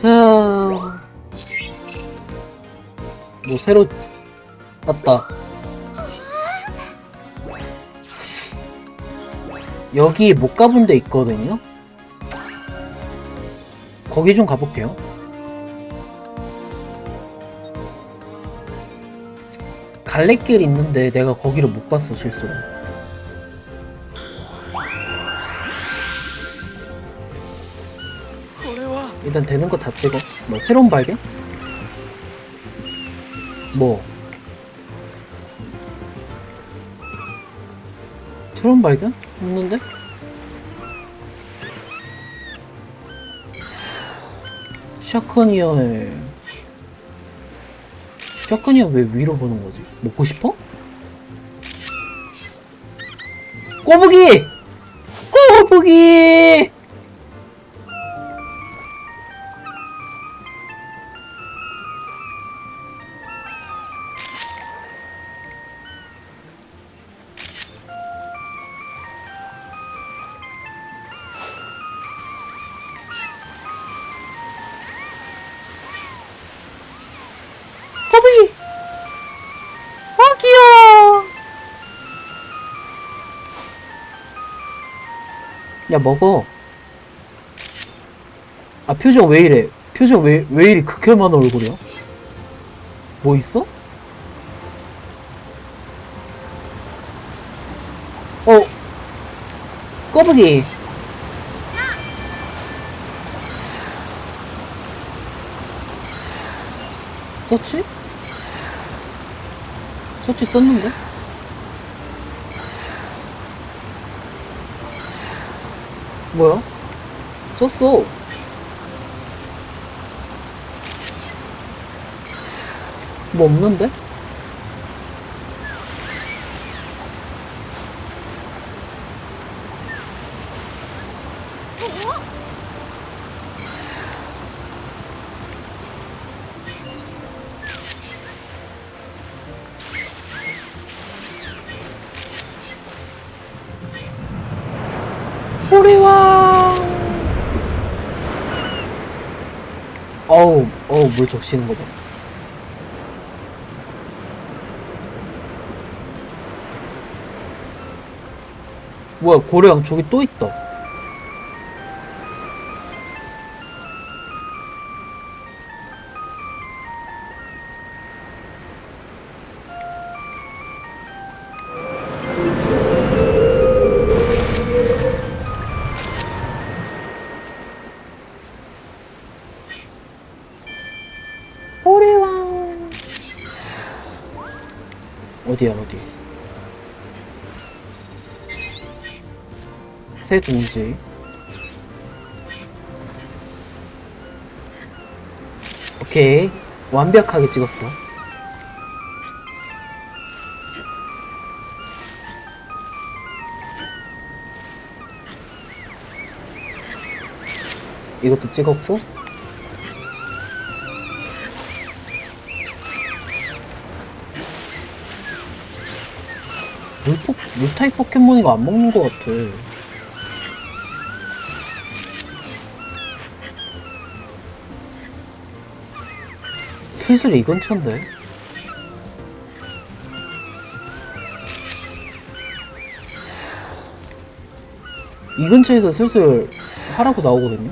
자, 뭐 새로 왔다. 여기 못 가본 데 있거든요. 거기 좀 가볼게요. 갈래길 있는데 내가 거기를 못 갔어 실수로. 일단 되는 거 다 찍어. 뭐 새로운 발견? 뭐? 새로운 발견? 없는데? 샤크니어의 샤크니어 왜 위로 보는 거지? 먹고 싶어? 꼬부기! 꼬부기! 야 먹어 아 표정 왜 이래 표정 왜, 왜 이리 극혐한 얼굴이야? 뭐 있어? 어 꼬부기 썼지? 썼지 썼는데? 뭐야? 썼어. 뭐 없는데? 물 적시는 거 봐 뭐야 고래양 저기 또 있다 어디야 어디? 새 동지. 오케이. 완벽하게 찍었어. 이것도 찍었고 물포, 물타입 포켓몬이가 안 먹는 것 같아. 슬슬 이 근처인데? 이 근처에서 슬슬 하라고 나오거든요?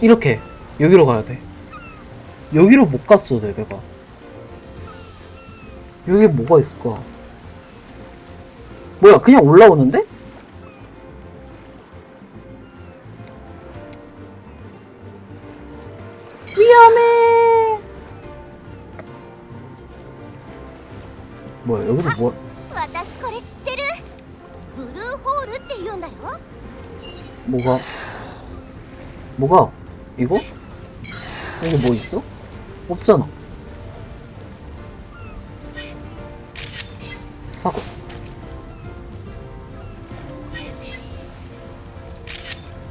이렇게 여기로 가야 돼. 여기로 못 갔어, 내- 내가. 여기 뭐가 있을까? 뭐야, 그냥 올라오는데? 위험해! 뭐야, 여기서 뭐, 私これ知ってるブルーホールって言うんだよ 뭐가, 뭐가, 이거? 여기 뭐 있어? 없잖아. 사고.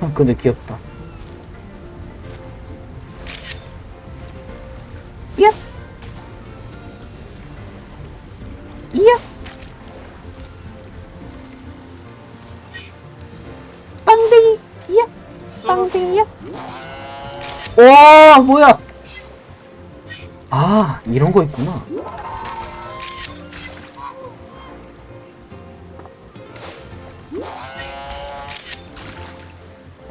아 근데 귀엽다. 이야 빵댕이 빵댕이야 와 뭐야? 아 이런 거 있구나.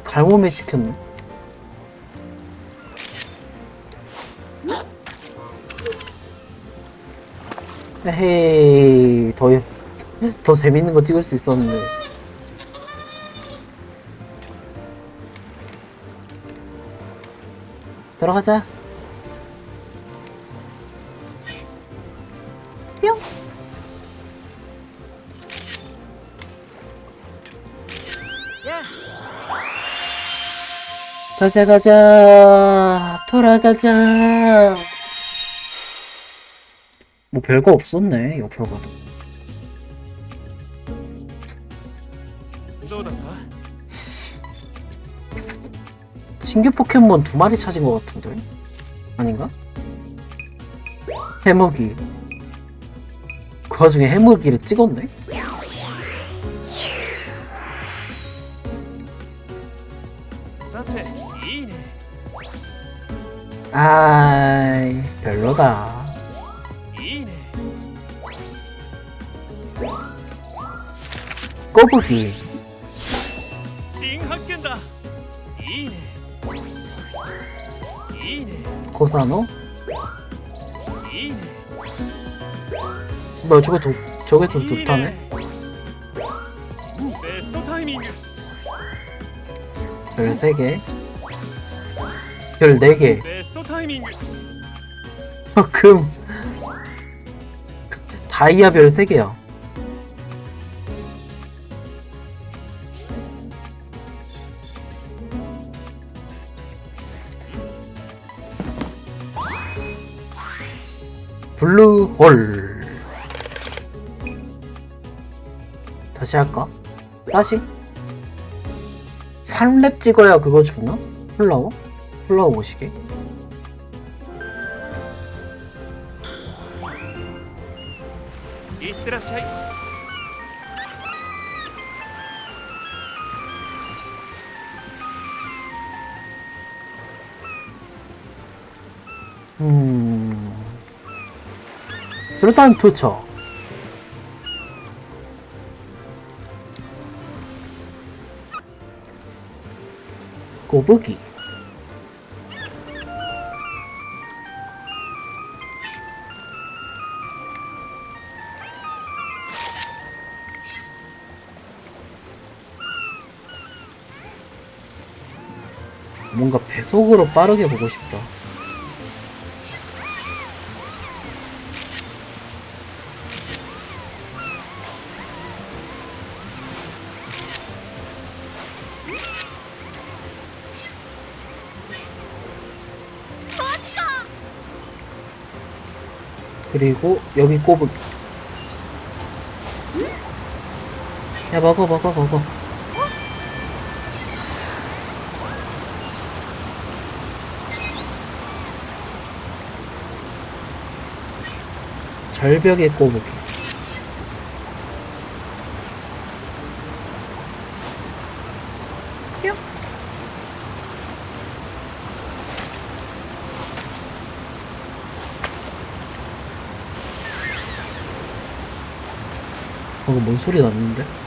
잘못매 시켰네 헤이 더, 더 재밌는 거 찍을 수 있었는데. 들어가자. 다시 가자 돌아가자 뭐 별거 없었네 옆으로 가도 신규 포켓몬 두 마리 찾은 것 같은데 아닌가? 해먹이 그 와중에 해먹이를 찍었네? 아이 별로다. 꼬부기. 고사노? 뭐 저거 도, 저게 더 좋다네. 13개 14개 タイミング 어, 금 다이아별 3개요 블루홀 다시 할까? 다시? 3랩 찍어야 그거 주나? 플라워? 플라워 오시게? ってらっしゃい 음. 술탄 투 처. 꼬부 기. 속으로 빠르게 보고 싶다. 그리고 여기 꼬부 야 먹어 먹어 먹어 절벽의 꼬부 방금 뭔 소리 났는데?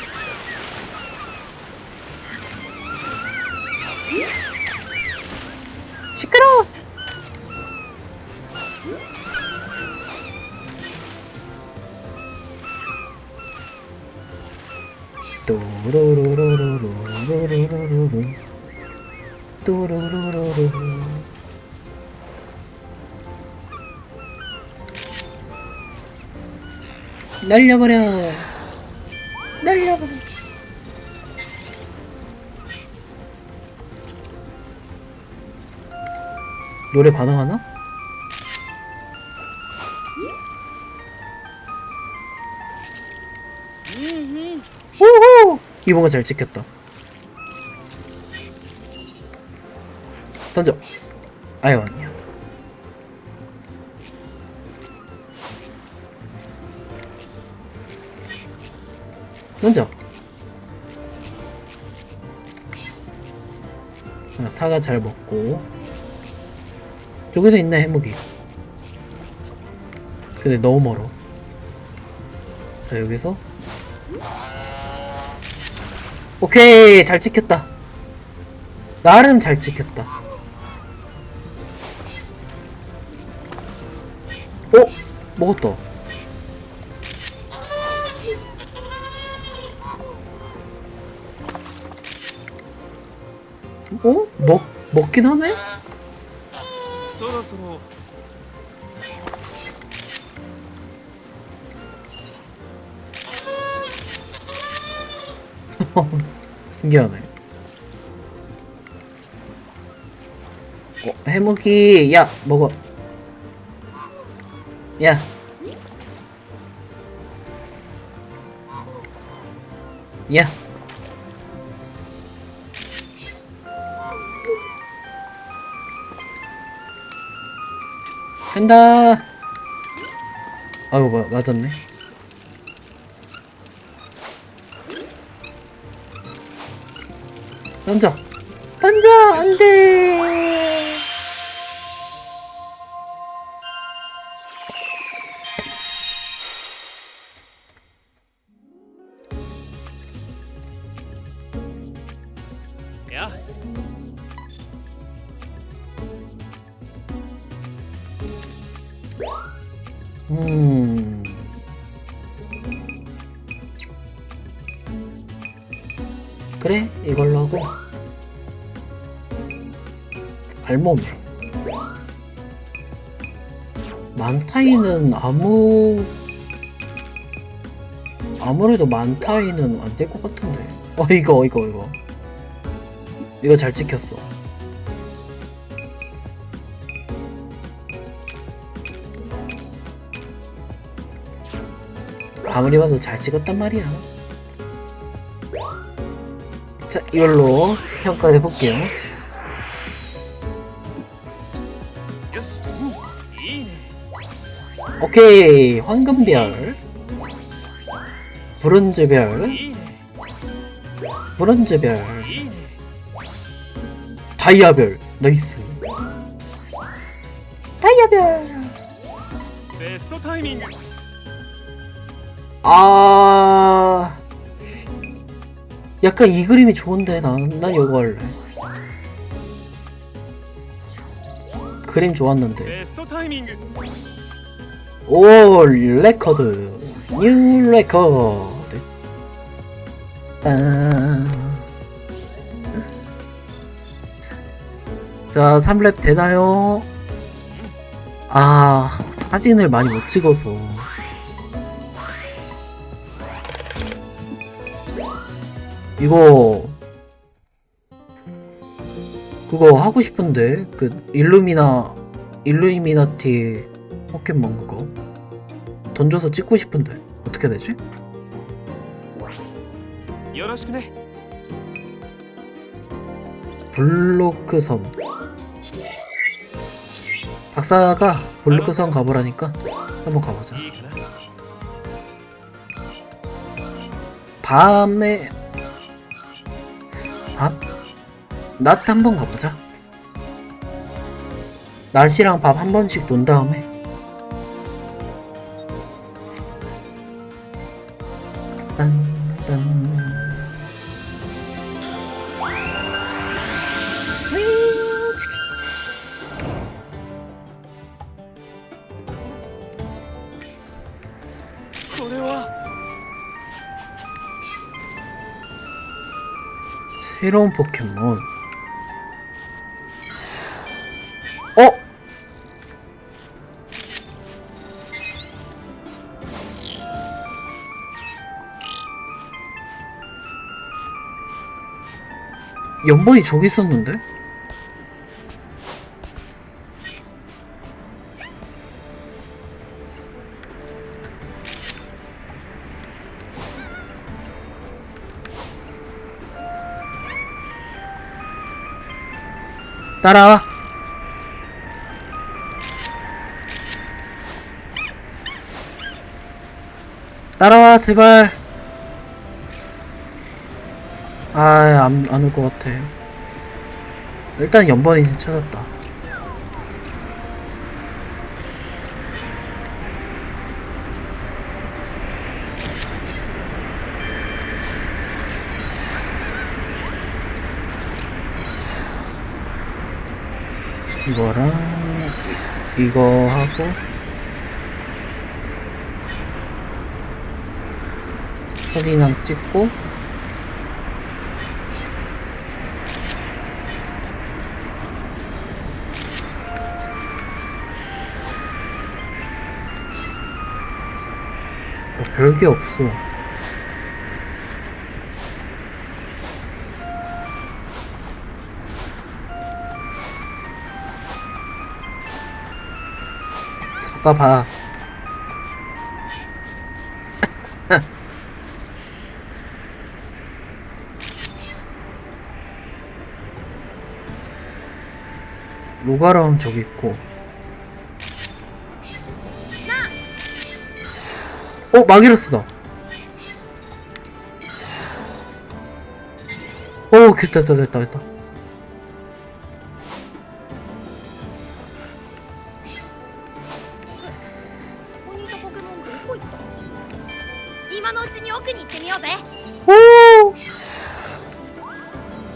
날려버려 날려버려 노래 반응하나? 오호! 이번가 잘 찍혔다. 던져. 아유, 던져. 아, 사과 잘 먹고. 저기도 있네, 해무기. 근데 너무 멀어. 자, 여기서. 오케이, 잘 찍혔다. 나름 잘 찍혔다. 어? 먹었다. 어? 먹, 먹긴 하네? そろそろ 신기하네. 어, 해무기, 야, 먹어. 야. 야. 간다. 아이고, 마, 맞았네. 던져. 던져, 안 돼. 갈몸. 만타이는 아무, 아무래도 만타이는 안 될 것 같은데. 어, 이거, 이거, 이거. 이거 잘 찍혔어. 아무리 봐도 잘 찍었단 말이야. 자, 이걸로 평가해 볼게요. 오케이 황금별. 브론즈별. 브론즈별. 다이아별. 나이스. 다이아별. 베스트 타이밍. 아 약간 이 그림이 좋은데 난난 요거 할래. 그림 좋았는데. 베스트 타이밍. 오 레코드. 뉴 레코드. 아... 자 3랩 되나요? 아 사진을 많이 못 찍어서. 이거 그거 하고 싶은데 그 일루미나 일루미나티 포켓몬 그거 돈 줘서 찍고 싶은데. 어떻게 되지? 블로크 섬. 박사가 블로크 섬 가보라니까 한번 가보자. 밤에 밤? 낮 한번 가보자. 낮이랑 밤 한 번씩 논 다음에. 딴딴. 새로운 포켓몬. 연번이 저기 있었는데? 따라와. 따라와, 제발. 아, 안, 안 올 것 같아. 일단 연번이 찾았다. 이거랑 이거 하고 서리낭 찍고 별게 없어. 서가 봐. 로가람 저기 있고 어 마기를 쓰나? 오 됐다 됐다 됐다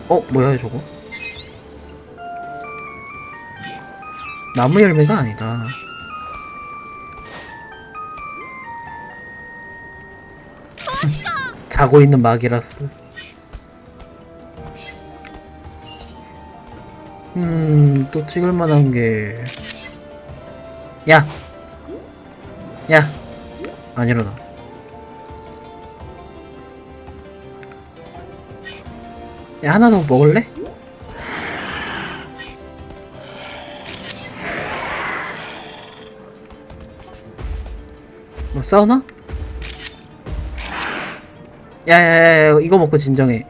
어 뭐야 저거? 나무 열매가 아니다. 자고 있는 마기라스 음, 또 찍을 만한 게. 야! 야! 안 일어나. 야, 하나 더 먹을래? 뭐 싸우나? 야야야 이거 먹고 진정해.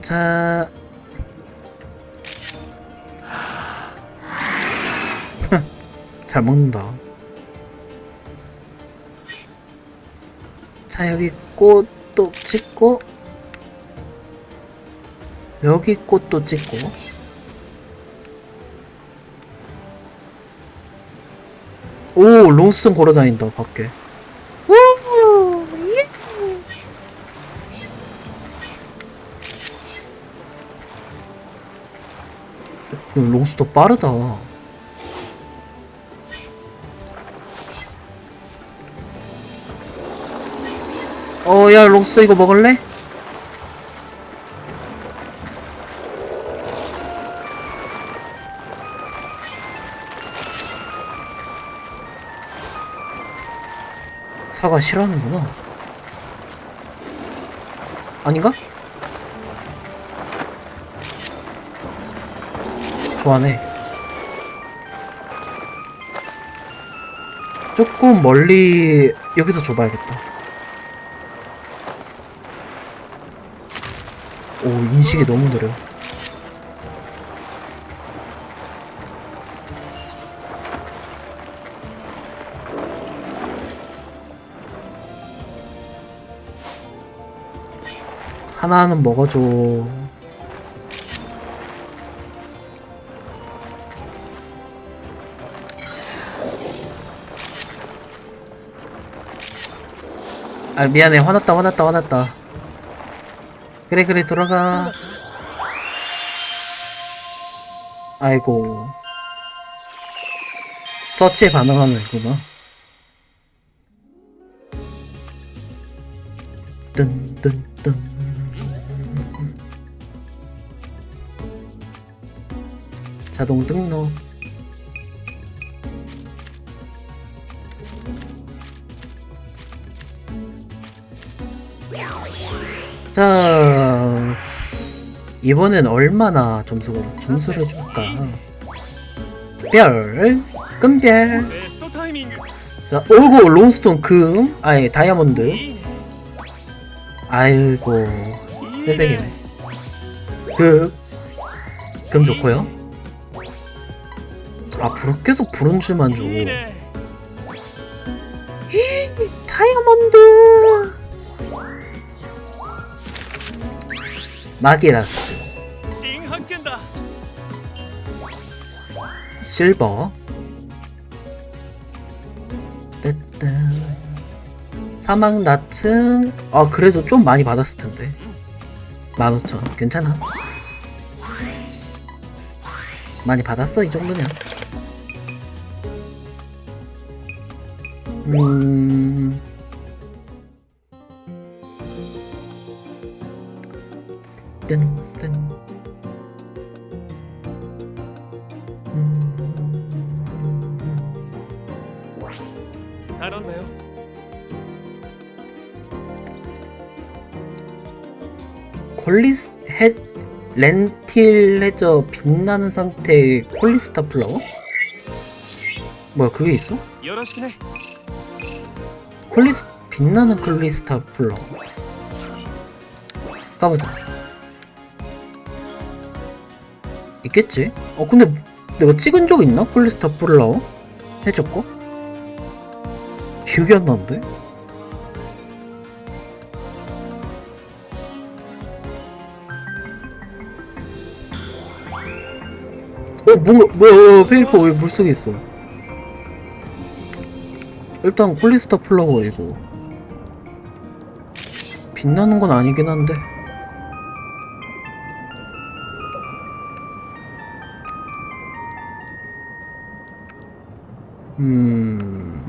자. 잘 먹는다. 자 여기 꽃도 찍고 여기 꽃도 찍고 오 롱스톤 걸어다닌다 밖에 우 예. 롱스톤 빠르다 어야 롱스 이거 먹을래? 사과 싫어하는구나. 아닌가? 좋아하네. 조금 멀리 여기서 줘봐야겠다. 오 인식이 너무 느려. 하나는 먹어줘. 아 미안해. 화났다 화났다 화났다. 그래 그래 돌아가. 아이고. 서치에 반응하는구나 자동 등록. 자 이번엔 얼마나 점수를 점수를 줄까? 별 금별. 자 오고 롱스톤 금 아예 다이아몬드. 아이고 회색이네. 그, 금금 좋고요. 아, 앞으로 계속 브론즈만 줘. 다이아몬드! 마기라스. 실버. 됐다. 사망 낫은 아 그래도 좀 많이 받았을 텐데. 15,000 괜찮아. 많이 받았어 이 정도면. 음... 뜬뜬 음. 알았나요? 콜리스 해 렌틸레저 빛나는 상태의 콜리스타 플라워? 뭐야 그게 있어? 여러 시키네. 콜리스 빛나는 콜리스타 플라워 까보자 있겠지? 어 근데 내가 찍은 적 있나? 콜리스타? 해저 거? 기억이 안 나는데? 어 뭔가 뭐야 어, 페이퍼 왜 물속에 있어 일단 콜리스타 플라워 이거 빛나는 건 아니긴 한데. 음.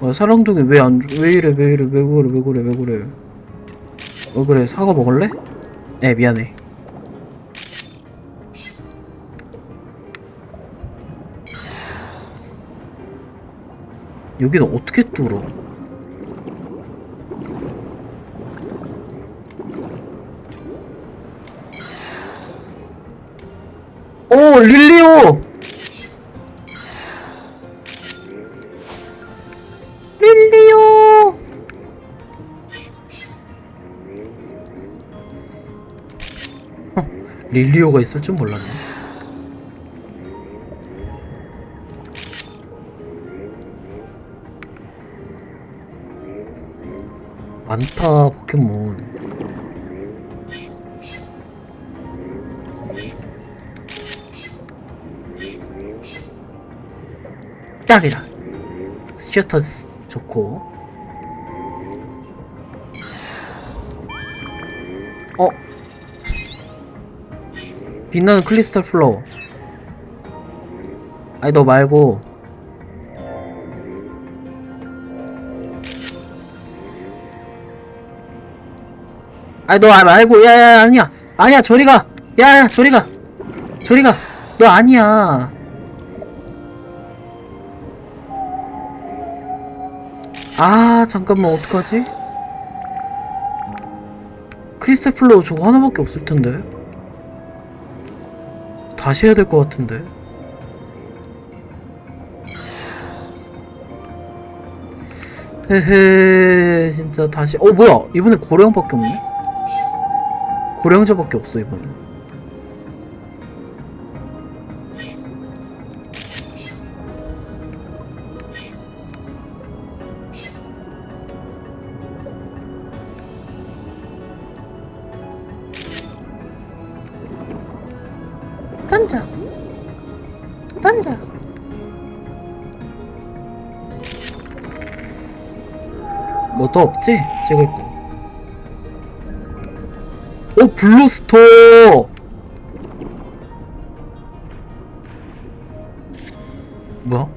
아, 사랑둥이 왜 안 왜 이래 왜 이래 왜 그래 왜 그래 왜 그래. 왜 그래 사과 먹을래? 에 미안해 여기는 어떻게 뚫어? 오 릴리오! 릴리오! 헉, 릴리오가 있을 줄 몰랐네. 딱이다. 셔터 좋고. 어? 빛나는 크리스탈 플로우 아니 너 말고. 아니 너 말고. 야 야 아니야. 아니야 저리 가. 야 야 저리 가. 저리 가 너 아니야 아 잠깐만 어떡하지? 크리스탈 플로우 저거 하나밖에 없을 텐데. 다시 해야 될 것 같은데. 헤헤 진짜 다시. 어 뭐야? 이번에 고령밖에 없네? 고령자밖에 없어 이번에 던져 뭐또 없지? 찍을 거. 오 블루스토. 뭐야?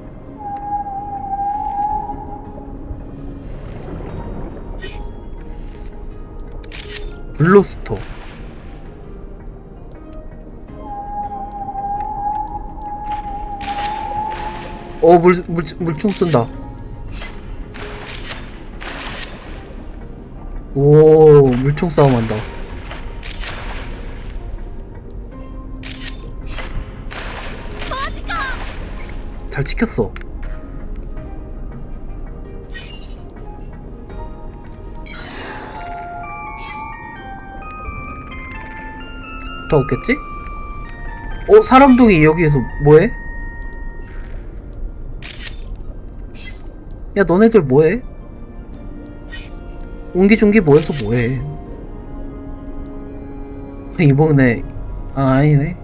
블루스토. 어, 물, 물, 물총 쏜다. 오, 물총 싸움 한다. 잘 지켰어. 더 없겠지? 어, 사람동이 여기에서 뭐해? 야, 너네들 뭐해? 옹기종기 모여서 뭐해? 이번에 아 아니네.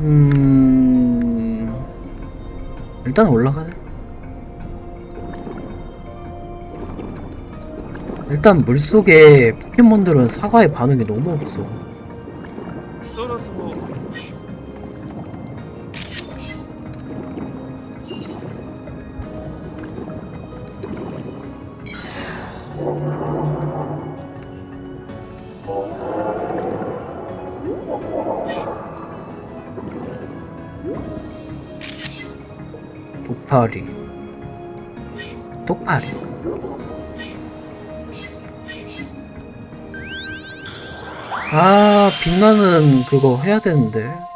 음 일단 올라가자. 일단 물 속에 포켓몬들은 사과의 반응이 너무 없어. 도파리. 도파리. 아 빛나는 그거 해야 되는데.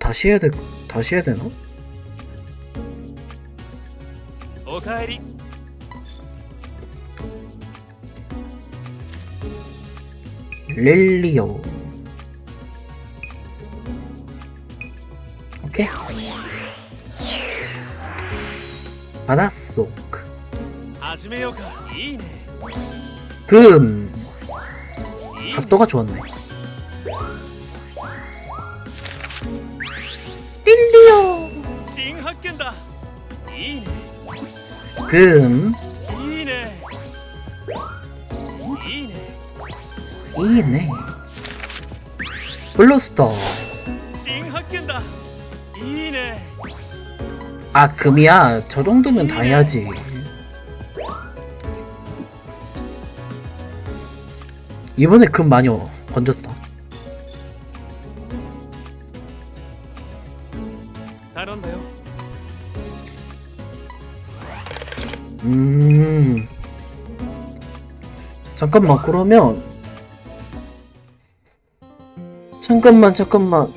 다시 해야 돼 다시 해야 되나? 어, 오카에리 릴리오 오케이. 바다 속. 금! 각도가 좋았네. 릴리오 금. 이네. 블루스터 아 금이야? 저 정도면 다 해야지. 이번에 금 많이 건졌다. 음. 잠깐만 그러면 잠깐만, 잠깐만.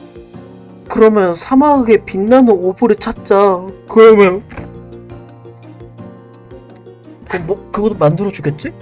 그러면 사막에 빛나는 오브를 찾자. 그러면. 그 뭐, 그것도 만들어 주겠지?